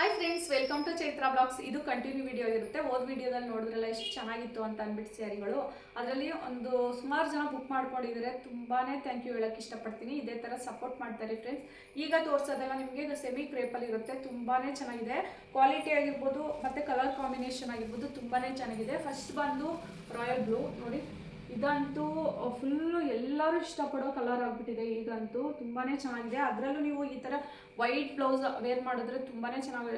Hi friends welcome to Chaitra blogs ಇದು continue video ಇರುತ್ತೆ ಓದ್ ವಿಡಿಯೋದಲ್ಲಿ ನೋಡಿದ್ರಲ್ಲ ಎಷ್ಟು ಚೆನ್ನಾಗಿತ್ತು ಅಂತ ಅಂದ್ಬಿಟ್ಟು ಸ್ಯಾರಿಗಳು ಅದರಲ್ಲಿ ಒಂದು ಸುಮಾರು ಜನ ಬುಕ್ ಮಾಡ್ಕೊಂಡಿದ್ದಾರೆ. ತುಂಬಾ ಥ್ಯಾಂಕ್ ಯು ಹೇಳಕ್ಕೆ ಇಷ್ಟಪಡ್ತೀನಿ. ಇದೇ ಥರ ಸಪೋರ್ಟ್ ಮಾಡ್ತಾರೆ ಫ್ರೆಂಡ್ಸ್ ಈಗ ತೋರಿಸೋದೆಲ್ಲ ನಿಮಗೆ ಸೆಮಿ ಕ್ರೇಪಲ್ಲಿ ಇರುತ್ತೆ. ತುಂಬಾ ಚೆನ್ನಾಗಿದೆ. ಕ್ವಾಲಿಟಿ ಆಗಿರ್ಬೋದು, ಮತ್ತು ಕಲರ್ ಕಾಂಬಿನೇಷನ್ ಆಗಿರ್ಬೋದು ತುಂಬಾ ಚೆನ್ನಾಗಿದೆ. ಫಸ್ಟ್ ಬಂದು ರಾಯಲ್ ಬ್ಲೂ ನೋಡಿ. ಇದಂತೂ ಫುಲ್ಲು ಎಲ್ಲರೂ ಇಷ್ಟಪಡೋ ಕಲರ್ ಆಗಿಬಿಟ್ಟಿದೆ ಈಗಂತೂ. ತುಂಬಾ ಚೆನ್ನಾಗಿದೆ. ಅದರಲ್ಲೂ ನೀವು ಈ ಥರ ವೈಟ್ ಬ್ಲೌಸ್ ವೇರ್ ಮಾಡಿದ್ರೆ ತುಂಬಾ ಚೆನ್ನಾಗಿ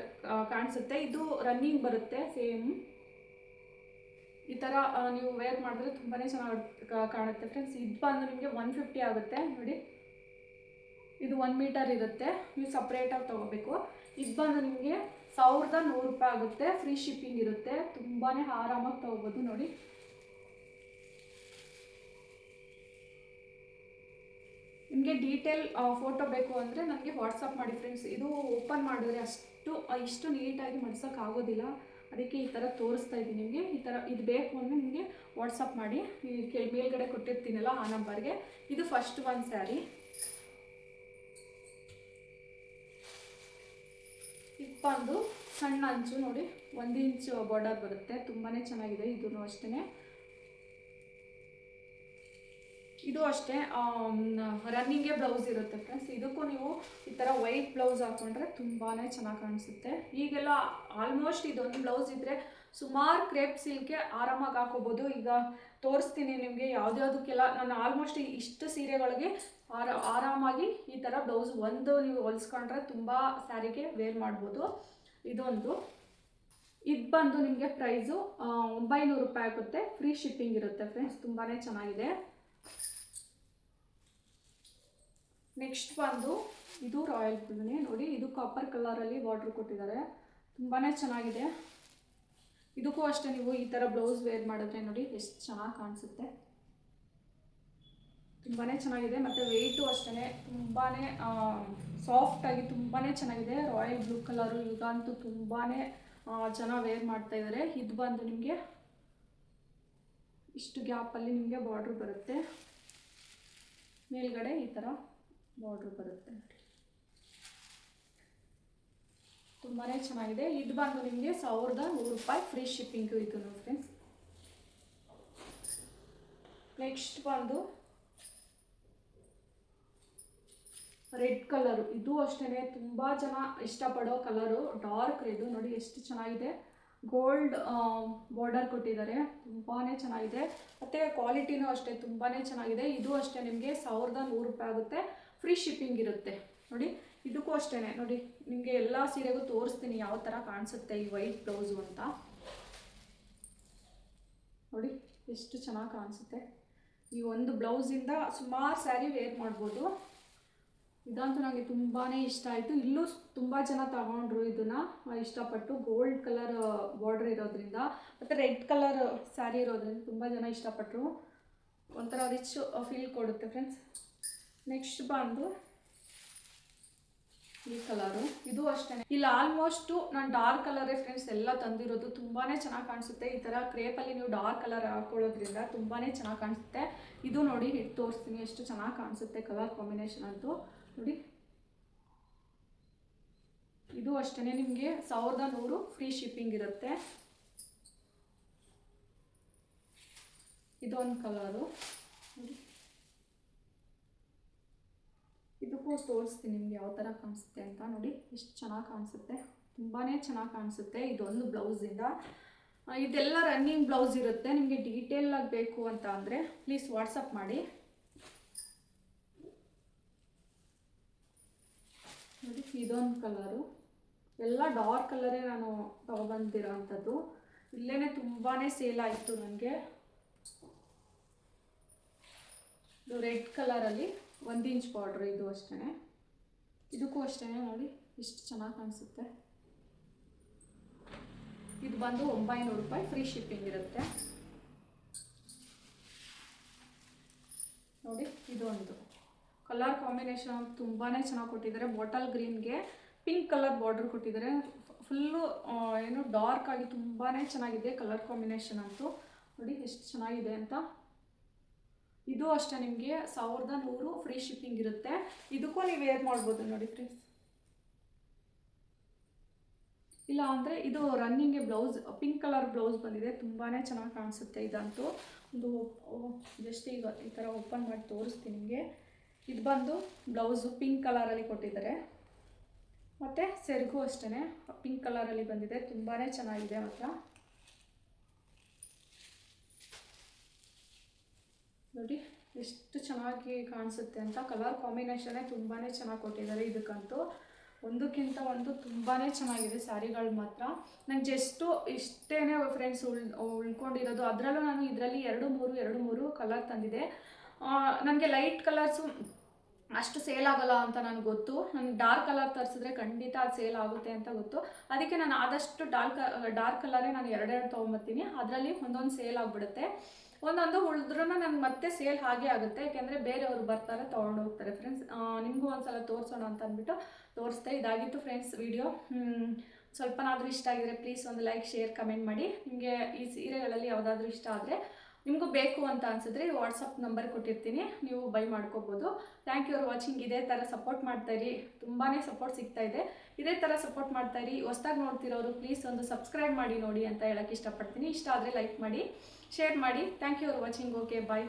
ಕಾಣಿಸುತ್ತೆ. ಇದು ರನ್ನಿಂಗ್ ಬರುತ್ತೆ ಸೇಮ್ ಈ ಥರ ನೀವು ವೇರ್ ಮಾಡಿದ್ರೆ ತುಂಬಾ ಚೆನ್ನಾಗಿ ಕಾಣುತ್ತೆ. ಫ್ರೆಂಡ್ಸ್ ಇದು ಬಂದು ನಿಮಗೆ ಒನ್ ಫಿಫ್ಟಿ ಆಗುತ್ತೆ. ನೋಡಿ. ಇದು ಒನ್ ಮೀಟರ್ ಇರುತ್ತೆ. ನೀವು ಸಪ್ರೇಟಾಗಿ ತೊಗೋಬೇಕು. ಇದು ಬಂದು ನಿಮಗೆ ಸಾವಿರದ ನೂರು ರೂಪಾಯಿ ಆಗುತ್ತೆ. ಫ್ರೀ ಶಿಪ್ಪಿಂಗ್ ಇರುತ್ತೆ. ತುಂಬಾ ಆರಾಮಾಗಿ ತೊಗೋಬೋದು. ನೋಡಿ. ನಿಮಗೆ ಡೀಟೇಲ್ ಫೋಟೋ ಬೇಕು ಅಂದರೆ ನನಗೆ ವಾಟ್ಸಪ್ ಮಾಡಿ ಫ್ರೆಂಡ್ಸ್ ಇದು ಓಪನ್ ಮಾಡಿದ್ರೆ ಅಷ್ಟು ಇಷ್ಟು ನೀಟಾಗಿ ಆಗೋದಿಲ್ಲ. ಅದಕ್ಕೆ ಈ ಥರ ತೋರಿಸ್ತಾ ಇದ್ದೀನಿ ನಿಮಗೆ. ಈ ಥರ ಇದು ಬೇಕು ಅಂದರೆ ನಿಮಗೆ ವಾಟ್ಸಪ್ ಮಾಡಿ. ಕೆ ಮೇಲ್ಗಡೆ ಕೊಟ್ಟಿರ್ತೀನಲ್ಲ ಆ ನಂಬರ್ಗೆ ಇದು ಫಸ್ಟ್ ಒನ್ ಸ್ಯಾರಿ ಇಪ್ಪಂದು ಸಣ್ಣ ಅಂಚು ನೋಡಿ. ಒಂದು ಇಂಚು ಬಾರ್ಡರ್ ಬರುತ್ತೆ. ತುಂಬಾ ಚೆನ್ನಾಗಿದೆ. ಇದೂ ಅಷ್ಟೇ ಇದು ಅಷ್ಟೇ ರನ್ನಿಂಗೇ ಬ್ಲೌಸ್ ಇರುತ್ತೆ ಫ್ರೆಂಡ್ಸ್ ಇದಕ್ಕೂ ನೀವು ಈ ಥರ ವೈಟ್ ಬ್ಲೌಸ್ ಹಾಕೊಂಡ್ರೆ ತುಂಬಾ ಚೆನ್ನಾಗಿ ಕಾಣಿಸುತ್ತೆ. ಈಗೆಲ್ಲ ಆಲ್ಮೋಸ್ಟ್ ಇದೊಂದು ಬ್ಲೌಸ್ ಇದ್ದರೆ ಸುಮಾರು ಕ್ರೇಪ್ ಸಿಲ್ಕೆ ಆರಾಮಾಗಿ ಹಾಕೋಬೋದು. ಈಗ ತೋರಿಸ್ತೀನಿ ನಿಮಗೆ, ಯಾವುದ್ಯಾವುದಕ್ಕೆಲ್ಲ ನಾನು ಆಲ್ಮೋಸ್ಟ್ ಇಷ್ಟು ಸೀರೆಗಳಿಗೆ ಆರ, ಆರಾಮಾಗಿ ಈ ಥರ ಬ್ಲೌಸ್ ಒಂದು ನೀವು ಹೊಲಿಸ್ಕೊಂಡ್ರೆ ತುಂಬ ಸ್ಯಾರಿಗೆ ವೇರ್ ಮಾಡ್ಬೋದು. ಇದೊಂದು. ಇದು ಬಂದು ನಿಮಗೆ ಪ್ರೈಸು ಒಂಬೈನೂರು ರೂಪಾಯಿ ಆಗುತ್ತೆ. ಫ್ರೀ ಶಿಪ್ಪಿಂಗ್ ಇರುತ್ತೆ ಫ್ರೆಂಡ್ಸ್ ತುಂಬಾ ಚೆನ್ನಾಗಿದೆ. ನೆಕ್ಸ್ಟ್ ಬಂದು ಇದು ರಾಯಲ್ ಬ್ಲೂನೇ ನೋಡಿ, ಇದು ಕಾಪರ್ ಕಲರಲ್ಲಿ ಬಾರ್ಡ್ರ್ ಕೊಟ್ಟಿದ್ದಾರೆ. ತುಂಬಾ ಚೆನ್ನಾಗಿದೆ. ಇದಕ್ಕೂ ಅಷ್ಟೇ ನೀವು ಈ ಥರ ಬ್ಲೌಸ್ ವೇರ್ ಮಾಡಿದ್ರೆ ನೋಡಿ, ಎಷ್ಟು ಚೆನ್ನಾಗಿ ಕಾಣಿಸುತ್ತೆ. ತುಂಬಾ ಚೆನ್ನಾಗಿದೆ. ಮತ್ತು ವೆಯ್ಟು ಅಷ್ಟೇ ತುಂಬಾ ಸಾಫ್ಟಾಗಿ ತುಂಬಾ ಚೆನ್ನಾಗಿದೆ. ರಾಯಲ್ ಬ್ಲೂ ಕಲರು ಈಗಂತೂ ತುಂಬಾ ಜನ ವೇರ್ ಮಾಡ್ತಾ ಇದ್ದಾರೆ ಇದು ಬಂದು ನಿಮಗೆ, ಇಷ್ಟು ಗ್ಯಾಪಲ್ಲಿ ನಿಮಗೆ ಬಾರ್ಡ್ರ್ ಬರುತ್ತೆ. ಮೇಲ್ಗಡೆ ಈ ಥರ ಬಾರ್ಡ್ರ್ ಬರುತ್ತೆ. ತುಂಬಾ ಚೆನ್ನಾಗಿದೆ. ಇದು ಬಂದು ನಿಮಗೆ ಸಾವಿರದ ನೂರು ರೂಪಾಯಿ ಫ್ರೀ ಶಿಪ್ಪಿಂಗ್ ಇದು ಫ್ರೆಂಡ್ಸ್ ನೆಕ್ಸ್ಟ್ ಬಂದು ರೆಡ್ ಕಲರು ಇದು ಅಷ್ಟೇ ತುಂಬ ಜನ ಇಷ್ಟಪಡೋ ಕಲರು ಡಾರ್ಕ್ ರೆಡ್ ನೋಡಿ ಎಷ್ಟು ಚೆನ್ನಾಗಿದೆ. ಗೋಲ್ಡ್ ಬಾರ್ಡರ್ ಕೊಟ್ಟಿದ್ದಾರೆ. ತುಂಬಾ ಚೆನ್ನಾಗಿದೆ. ಮತ್ತು ಕ್ವಾಲಿಟಿನೂ ಅಷ್ಟೇ. ತುಂಬಾ ಚೆನ್ನಾಗಿದೆ. ಇದು ಅಷ್ಟೇ ನಿಮಗೆ ಸಾವಿರದ ನೂರು ರೂಪಾಯಿ ಆಗುತ್ತೆ. ಫ್ರೀ ಶಿಪ್ಪಿಂಗ್ ಇರುತ್ತೆ. ನೋಡಿ, ಇದಕ್ಕೂ ಅಷ್ಟೇ ನೋಡಿ, ನಿಮಗೆ ಎಲ್ಲ ಸೀರೆಗೂ ತೋರಿಸ್ತೀನಿ ಯಾವ ಥರ ಕಾಣಿಸುತ್ತೆ ಈ ವೈಟ್ ಬ್ಲೌಸು ಅಂತ. ನೋಡಿ, ಎಷ್ಟು ಚೆನ್ನಾಗಿ ಕಾಣಿಸುತ್ತೆ. ಈ ಒಂದು ಬ್ಲೌಸಿಂದ ಸುಮಾರು ಸ್ಯಾರಿ ವೇರ್ ಮಾಡ್ಬೋದು. ಇದಂತೂ ನನಗೆ ತುಂಬಾ ಇಷ್ಟ ಆಯಿತು. ಇಲ್ಲೂ ತುಂಬ ಜನ ತಗೊಂಡ್ರು ಇದನ್ನು. ಇಷ್ಟಪಟ್ಟು ಗೋಲ್ಡ್ ಕಲರ್ ಬಾರ್ಡ್ರ್ ಇರೋದ್ರಿಂದ, ಮತ್ತು ರೆಡ್ ಕಲರ್ ಸ್ಯಾರಿ ಇರೋದ್ರಿಂದ ತುಂಬ ಜನ ಇಷ್ಟಪಟ್ಟರು ಒಂಥರ ರಿಚ್ ಫೀಲ್ ಕೊಡುತ್ತೆ ಫ್ರೆಂಡ್ಸ್ ನೆಕ್ಸ್ಟ್ ಬಂದು ಈ ಕಲರು ಇದು ಅಷ್ಟೇ. ಇಲ್ಲಿ ಆಲ್ಮೋಸ್ಟು ನಾನು ಡಾರ್ಕ್ ಕಲರೇ ಫ್ರೆಂಡ್ಸ್ ಎಲ್ಲ ತಂದಿರೋದು ತುಂಬಾ ಚೆನ್ನಾಗಿ ಕಾಣಿಸುತ್ತೆ. ಈ ಥರ ಕ್ರೇಪಲ್ಲಿ ನೀವು ಡಾರ್ಕ್ ಕಲರ್ ಹಾಕೊಳ್ಳೋದ್ರಿಂದ ತುಂಬಾ ಚೆನ್ನಾಗಿ ಕಾಣಿಸುತ್ತೆ. ಇದು ನೋಡಿ ಹಿಟ್ಟು ತೋರಿಸ್ತೀನಿ ಎಷ್ಟು ಚೆನ್ನಾಗಿ ಕಾಣಿಸುತ್ತೆ ಕಲರ್ ಕಾಂಬಿನೇಷನ್ ಅಂತೂ. ನೋಡಿ. ಇದು ಅಷ್ಟೇ ನಿಮಗೆ ಸಾವಿರದ ನೂರು ಫ್ರೀ ಶಿಪ್ಪಿಂಗ್ ಇರುತ್ತೆ. ಇದೊಂದು ಕಲರು ನೋಡಿ. ಇದಕ್ಕೂ ತೋರಿಸ್ತೀನಿ ನಿಮ್ಗೆ ಯಾವ ಥರ ಕಾಣಿಸುತ್ತೆ ಅಂತ ನೋಡಿ, ಎಷ್ಟು ಚೆನ್ನಾಗಿ ಕಾಣಿಸುತ್ತೆ. ತುಂಬಾ ಚೆನ್ನಾಗಿ ಕಾಣಿಸುತ್ತೆ ಇದೊಂದು ಬ್ಲೌಸಿಂದ ಇದೆಲ್ಲ ರನ್ನಿಂಗ್ ಬ್ಲೌಸ್ ಇರುತ್ತೆ. ನಿಮಗೆ ಡೀಟೇಲ್ ಆಗಿ ಬೇಕು ಅಂತ ಅಂದರೆ ಪ್ಲೀಸ್ ವಾಟ್ಸಪ್ ಮಾಡಿ. ನೋಡಿ, ಇದೊಂದು ಕಲರು ಎಲ್ಲ ಡಾರ್ಕ್ ಕಲರೇ ನಾನು ತಗೊಬಂದಿರೋ ಅಂಥದ್ದು ಇಲ್ಲೇ ತುಂಬಾ ಸೇಲ್ ಆಯಿತು ನನಗೆ. ರೆಡ್ ಕಲರಲ್ಲಿ ಒಂದು ಇಂಚ್ ಬಾರ್ಡ್ರ್ ಇದು ಅಷ್ಟೇ ಇದಕ್ಕೂ ಅಷ್ಟೇ ನೋಡಿ, ಇಷ್ಟು ಚೆನ್ನಾಗಿ ಕಾಣಿಸುತ್ತೆ. ಇದು ಬಂದು ಒಂಬೈನೂರು ರೂಪಾಯಿ ಫ್ರೀ ಶಿಪ್ಪಿಂಗ್ ಇರುತ್ತೆ. ನೋಡಿ ಇದು ಒಂದು ಕಲರ್ ಕಾಂಬಿನೇಷನ್ ತುಂಬಾ ಚೆನ್ನಾಗಿ ಕೊಟ್ಟಿದ್ದಾರೆ. ಬಾಟಲ್ ಗ್ರೀನ್ಗೆ ಪಿಂಕ್ ಕಲರ್ ಬಾರ್ಡರ್ ಕೊಟ್ಟಿದ್ದಾರೆ. ಫುಲ್ಲು ಏನು ಡಾರ್ಕ್ ಆಗಿ ತುಂಬಾ ಚೆನ್ನಾಗಿದೆ ಕಲರ್ ಕಾಂಬಿನೇಷನ್ ಅಂತೂ. ನೋಡಿ, ಎಷ್ಟು ಚೆನ್ನಾಗಿದೆ ಅಂತ. ಇದು ಅಷ್ಟೇ ನಿಮಗೆ, ಸಾವಿರದ ನೂರು ಫ್ರೀ ಶಿಪ್ಪಿಂಗ್ ಇರುತ್ತೆ. ಇದಕ್ಕೂ ನೀವು ವೇರ್ ಮಾಡ್ಬೋದು ನೋಡಿ ಫ್ರೆಂಡ್ಸ್ ಇಲ್ಲ ಅಂದರೆ ಇದು ರನ್ನಿಂಗ್ಗೆ ಬ್ಲೌಸ್ ಪಿಂಕ್ ಕಲರ್ ಬ್ಲೌಸ್ ಬಂದಿದೆ. ತುಂಬಾ ಚೆನ್ನಾಗಿ ಕಾಣಿಸುತ್ತೆ ಇದಂತೂ. ಒಂದು ಜಸ್ಟ್ ಈಗ ಈ ಥರ ಓಪನ್ ಮಾಡಿ ತೋರಿಸ್ತೀನಿ ನಿಮಗೆ. ಇದು ಬಂದು ಬ್ಲೌಸು ಪಿಂಕ್ ಕಲರಲ್ಲಿ ಕೊಟ್ಟಿದ್ದಾರೆ. ಮತ್ತು ಸೆರಗು ಅಷ್ಟೇ ಪಿಂಕ್ ಕಲರಲ್ಲಿ ಬಂದಿದೆ. ತುಂಬಾ ಚೆನ್ನಾಗಿದೆ ಮಾತ್ರ. ನೋಡಿ, ಎಷ್ಟು ಚೆನ್ನಾಗಿ ಕಾಣಿಸುತ್ತೆ ಅಂತ. ಕಲರ್ ಕಾಂಬಿನೇಷನ್ನೇ ತುಂಬಾ ಚೆನ್ನಾಗಿ ಕೊಟ್ಟಿದ್ದಾರೆ ಇದಕ್ಕಂತೂ. ಒಂದಕ್ಕಿಂತ ಒಂದು ತುಂಬಾ ಚೆನ್ನಾಗಿದೆ ಸ್ಯಾರಿಗಳು ಮಾತ್ರ. ನಂಗೆ ಜಸ್ಟು ಇಷ್ಟೇ ಫ್ರೆಂಡ್ಸ್ ಉಳ್, ಉಳ್ಕೊಂಡಿರೋದು. ಅದರಲ್ಲೂ ನಾನು ಇದರಲ್ಲಿ ಎರಡು ಮೂರು ಎರಡು ಮೂರು ಕಲರ್ ತಂದಿದೆ. ನನಗೆ ಲೈಟ್ ಕಲರ್ಸು ಅಷ್ಟು ಸೇಲ್ ಆಗಲ್ಲ ಅಂತ ನನಗೆ ಗೊತ್ತು. ನನಗೆ ಡಾರ್ಕ್ ಕಲರ್ ತರಿಸಿದ್ರೆ ಖಂಡಿತ ಅದು ಸೇಲ್ ಆಗುತ್ತೆ ಅಂತ ಗೊತ್ತು. ಅದಕ್ಕೆ ನಾನು ಆದಷ್ಟು ಡಾರ್ಕ್ ಡಾರ್ಕ್ ಕಲರೇ ನಾನು ಎರಡೆರಡು ತೊಗೊಂಬತ್ತೀನಿ ಅದರಲ್ಲಿ ಒಂದೊಂದು ಸೇಲ್ ಆಗಿಬಿಡುತ್ತೆ. ಒಂದೊಂದು ಉಳಿದ್ರೂ ನನಗೆ ಮತ್ತೆ ಸೇಲ್ ಹಾಗೆ ಆಗುತ್ತೆ. ಯಾಕೆಂದರೆ ಬೇರೆಯವರು ಬರ್ತಾರೆ, ತೊಗೊಂಡು ಹೋಗ್ತಾರೆ. ಫ್ರೆಂಡ್ಸ್ ನಿಮಗೂ ಒಂದ್ಸಲ ತೋರಿಸೋಣ ಅಂತ ಅಂದ್ಬಿಟ್ಟು ತೋರಿಸ್ದೆ. ಇದಾಗಿತ್ತು ಫ್ರೆಂಡ್ಸ್ ವಿಡಿಯೋ ಸ್ವಲ್ಪನಾದರೂ ಇಷ್ಟ ಆಗಿದ್ರೆ ಪ್ಲೀಸ್ ಒಂದು ಲೈಕ್ ಶೇರ್ ಕಮೆಂಟ್ ಮಾಡಿ. ನಿಮಗೆ ಈ ಸೀರೆಗಳಲ್ಲಿ ಯಾವುದಾದ್ರೂ ಇಷ್ಟ ಆದರೆ ನಿಮಗೂ ಬೇಕು ಅಂತ ಅನ್ಸಿದ್ರೆ ವಾಟ್ಸಪ್ ನಂಬರ್ ಕೊಟ್ಟಿರ್ತೀನಿ. ನೀವು ಬೈ ಮಾಡ್ಕೋಬೋದು. ಥ್ಯಾಂಕ್ ಯು ಫಾರ್ ವಾಚಿಂಗ್ ಇದೇ ಥರ ಸಪೋರ್ಟ್ ಮಾಡ್ತಾಯಿರಿ ತುಂಬಾ ಸಪೋರ್ಟ್ ಸಿಗ್ತಾ ಇದೆ. ಇದೇ ಥರ ಸಪೋರ್ಟ್ ಮಾಡ್ತಾಯಿರಿ ಹೊಸ್ದಾಗಿ ನೋಡ್ತಿರೋರು ಪ್ಲೀಸ್ ಒಂದು ಸಬ್ಸ್ಕ್ರೈಬ್ ಮಾಡಿ ನೋಡಿ ಅಂತ ಹೇಳಕ್ಕೆ ಇಷ್ಟಪಡ್ತೀನಿ. ಇಷ್ಟ ಆದರೆ ಲೈಕ್ ಮಾಡಿ ಶೇರ್ ಮಾಡಿ. Thank you for watching okay bye